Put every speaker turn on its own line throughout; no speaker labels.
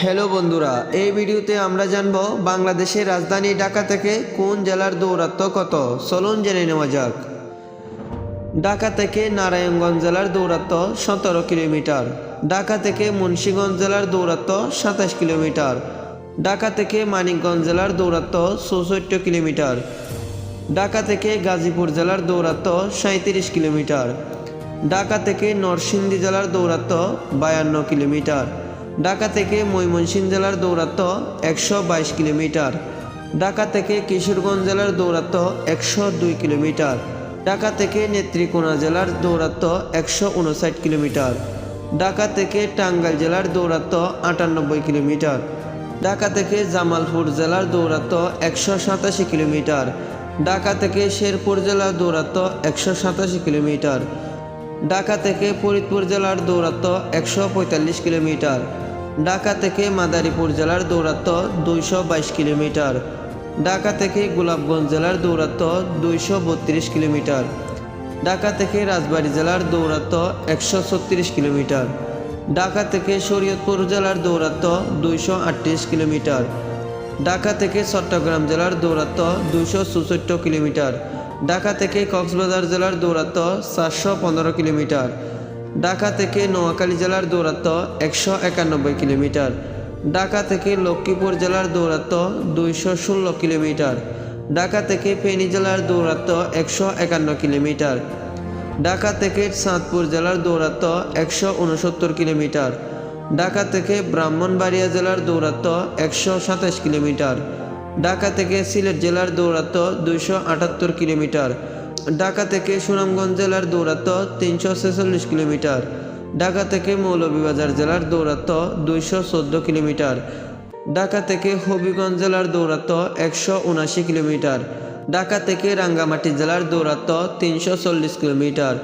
Hello বন্ধুরা, এই ভিডিওতে আমরা জানব বাংলাদেশের রাজধানী ঢাকা থেকে কোন জেলার দৌরাত্ম কত? চলুন জেনে নেওয়া যাক। ঢাকা থেকে নারায়ণগঞ্জ জেলার দৌরাত্ম সতেরো কিলোমিটার। ঢাকা থেকে মুন্সিগঞ্জ জেলার দৌরাত্ম সাতাশ কিলোমিটার। ঢাকা থেকে মানিকগঞ্জ জেলার দৌরাত্ম চৌষট্টি কিলোমিটার। ঢাকা থেকে গাজীপুর জেলার দৌরাত্ম সাঁত্রিশ কিলোমিটার। ঢাকা থেকে নরসিংদী জেলার দৌরাত্ম বায়ান্ন কিলোমিটার। ঢাকা থেকে ময়মনসিংহ জেলার দৌরাত্ম একশো বাইশ কিলোমিটার। ঢাকা থেকে কিশোরগঞ্জ জেলার দৌরাত্ম একশো দুই কিলোমিটার। ঢাকা থেকে নেত্রীকোনা জেলার দৌরাত্ম একশো উনষাট কিলোমিটার। ঢাকা থেকে টাঙ্গাইল জেলার দৌরাত্ম আটানব্বই কিলোমিটার। ঢাকা থেকে জামালপুর জেলার দৌরাত্ম একশো সাতাশি কিলোমিটার। ঢাকা থেকে শেরপুর জেলার দৌরাত্ম একশো সাতাশি কিলোমিটার। ঢাকা থেকে ফরিদপুর জেলার দৌরাত্ম একশো পঁয়তাল্লিশ কিলোমিটার। ঢাকা থেকে মাদারীপুর জেলার দৌরাত্ম দুইশো বাইশ কিলোমিটার, ঢাকা থেকে গোলাপগঞ্জ জেলার দৌরাত্ম দুইশো বত্রিশ কিলোমিটার, ঢাকা থেকে রাজবাড়ী জেলার দৌরাত্ম একশো ছত্রিশ কিলোমিটার, ঢাকা থেকে শরীয়তপুর জেলার দৌরাত্ম দুইশো আটত্রিশ কিলোমিটার, ঢাকা থেকে চট্টগ্রাম জেলার দৌরাত্ম দুইশো চৌষট্টি কিলোমিটার, ঢাকা থেকে কক্সবাজার জেলার দৌরাত্ম চারশো পনেরো কিলোমিটার ঢাকা থেকে নোয়াখালী জেলার দৌরাত্ম একশো একানব্বই কিলোমিটার। ঢাকা থেকে লক্ষ্মীপুর জেলার দৌরাত্ম দুইশো ষোলো কিলোমিটার। ঢাকা থেকে ফেনী জেলার দৌরাত্ম একশো একান্ন কিলোমিটার। ঢাকা থেকে চাঁদপুর জেলার দৌরাত্ম একশো উনসত্তর কিলোমিটার। ঢাকা থেকে ব্রাহ্মণবাড়িয়া জেলার দৌরাত্ম একশো সাতাশ কিলোমিটার। ঢাকা থেকে সিলেট জেলার দৌরাত্ম দুইশো আটাত্তর কিলোমিটার। ঢাকা থেকে সুনামগঞ্জ জেলার দৌরাত্ম তিনশো ছেচল্লিশ কিলোমিটার, ঢাকা থেকে মৌলভীবাজার জেলার দৌরাত্ম দুইশো চোদ্দ কিলোমিটার, ঢাকা থেকে হবিগঞ্জ জেলার দৌরাত্ম একশো উনাশি কিলোমিটার, ঢাকা থেকে রাঙ্গামাটি জেলার দৌরাত্ম তিনশো চল্লিশ কিলোমিটার,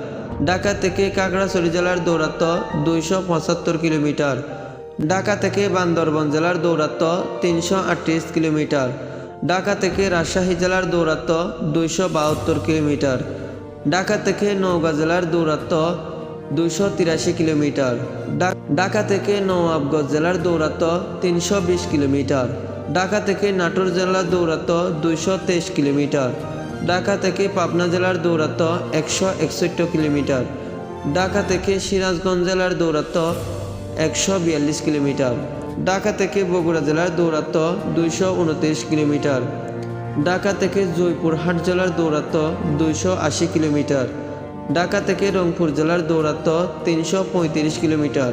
ঢাকা থেকে কাকড়াছড়ি জেলার দৌরাত্ম দুইশো পঁচাত্তর কিলোমিটার, ঢাকা থেকে বান্দরবন জেলার দৌরাত্ম তিনশো আটত্রিশ কিলোমিটার। ঢাকা থেকে রাজশাহী জেলার দৌরাত্ম দুইশো বাহাত্তর কিলোমিটার। ঢাকা থেকে নওগাঁ জেলার দৌরাত্ম দুইশো তিরাশি কিলোমিটার। ঢাকা থেকে নওয়াবগঞ্জ জেলার দৌরাত্ম তিনশো বিশ কিলোমিটার। ঢাকা থেকে নাটোর জেলার দৌরাত্ম দুইশো তেইশ কিলোমিটার। ঢাকা থেকে পাবনা জেলার দৌরাত্ম একশো একষট্টি কিলোমিটার। ঢাকা থেকে সিরাজগঞ্জ জেলার দৌরাত্ম একশো বিয়াল্লিশ কিলোমিটার। ঢাকা থেকে বগুড়া জেলার দৌরাত্ম দুইশো উনত্রিশ কিলোমিটার। ঢাকা থেকে জয়পুরহাট জেলার দৌরাত্ম দুইশো আশি কিলোমিটার। ঢাকা থেকে রংপুর জেলার দৌরাত্ম তিনশো পঁয়ত্রিশ কিলোমিটার।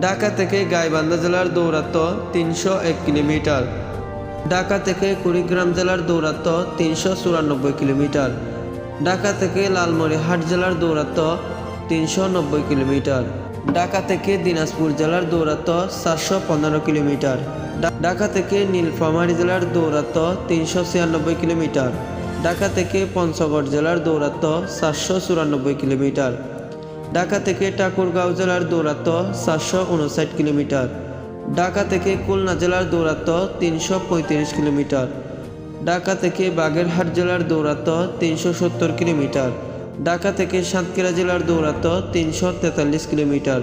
ঢাকা থেকে গাইবান্ধা জেলার দৌরাত্ম তিনশো এক কিলোমিটার। ঢাকা থেকে কুড়িগ্রাম জেলার দৌরাত্ম তিনশো চুরানব্বই কিলোমিটার। ঢাকা থেকে লালমনিরহাট জেলার দৌরাত্ম তিনশো নব্বই কিলোমিটার। ঢাকা থেকে দিনাজপুর জেলার দৌরাত্ম চারশো পনেরো কিলোমিটার। ঢাকা থেকে নীলফামারী জেলার দৌরাত্ম তিনশো ছিয়ানব্বই কিলোমিটার। ঢাকা থেকে পঞ্চগড় জেলার দৌরাত্ম চারশো চুরানব্বই কিলোমিটার। ঢাকা থেকে ঠাকুরগাঁও জেলার দৌরাত্ম চারশো উনষাট কিলোমিটার। ঢাকা থেকে খুলনা জেলার দৌরাত্ম তিনশো পঁয়ত্রিশ কিলোমিটার। ঢাকা থেকে বাগেরহাট জেলার দৌরাত্ম তিনশো সত্তর কিলোমিটার। ঢাকা থেকে সাতক্ষীরা জেলার দৌরাত্ম তিনশো তেতাল্লিশ কিলোমিটার,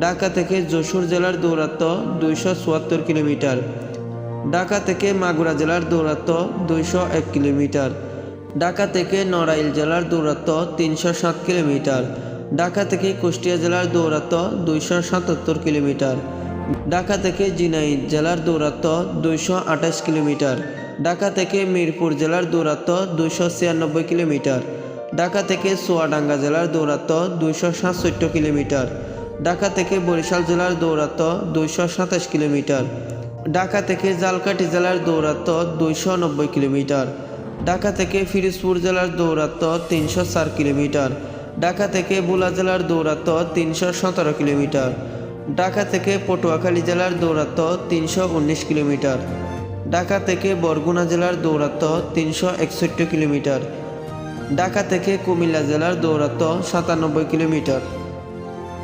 ঢাকা থেকে যশোর জেলার দৌরাত্ম দুইশো চুয়াত্তর কিলোমিটার, ঢাকা থেকে মাগুরা জেলার দৌরাত্ম দুইশো এক কিলোমিটার, ঢাকা থেকে নড়াইল জেলার দৌরাত্ম তিনশো সাত কিলোমিটার, ঢাকা থেকে কুষ্টিয়া জেলার দৌরাত্ম দুইশো সাতাত্তর কিলোমিটার, ঢাকা থেকে জিনাইদ জেলার দৌরাত্ম দুইশো আঠাশ কিলোমিটার, ঢাকা থেকে মিরপুর জেলার দৌরাত্ম দুইশো ছিয়ানব্বই কিলোমিটার ঢাকা থেকে চুয়াডাঙ্গা জেলার দৌরাত্ম দুইশো সাতষট্টি কিলোমিটার, ঢাকা থেকে বরিশাল জেলার দৌরাত্ম দুইশো সাতাশ কিলোমিটার, ঢাকা থেকে জালকাঠি জেলার দৌরাত্ম দুইশো নব্বই কিলোমিটার, ঢাকা থেকে ফিরোজপুর জেলার দৌরাত্ম তিনশো চার কিলোমিটার, ঢাকা থেকে বুলা জেলার দৌরাত্ম তিনশো সতেরো কিলোমিটার, ঢাকা থেকে পটুয়াখালী জেলার দৌরাত্ম তিনশো উনিশ কিলোমিটার, ঢাকা থেকে বরগুনা জেলার দৌরাত্ম তিনশো একষট্টি কিলোমিটার ঢাকা থেকে কুমিল্লা জেলার দৌরাত্ম সাতানব্বই কিলোমিটার।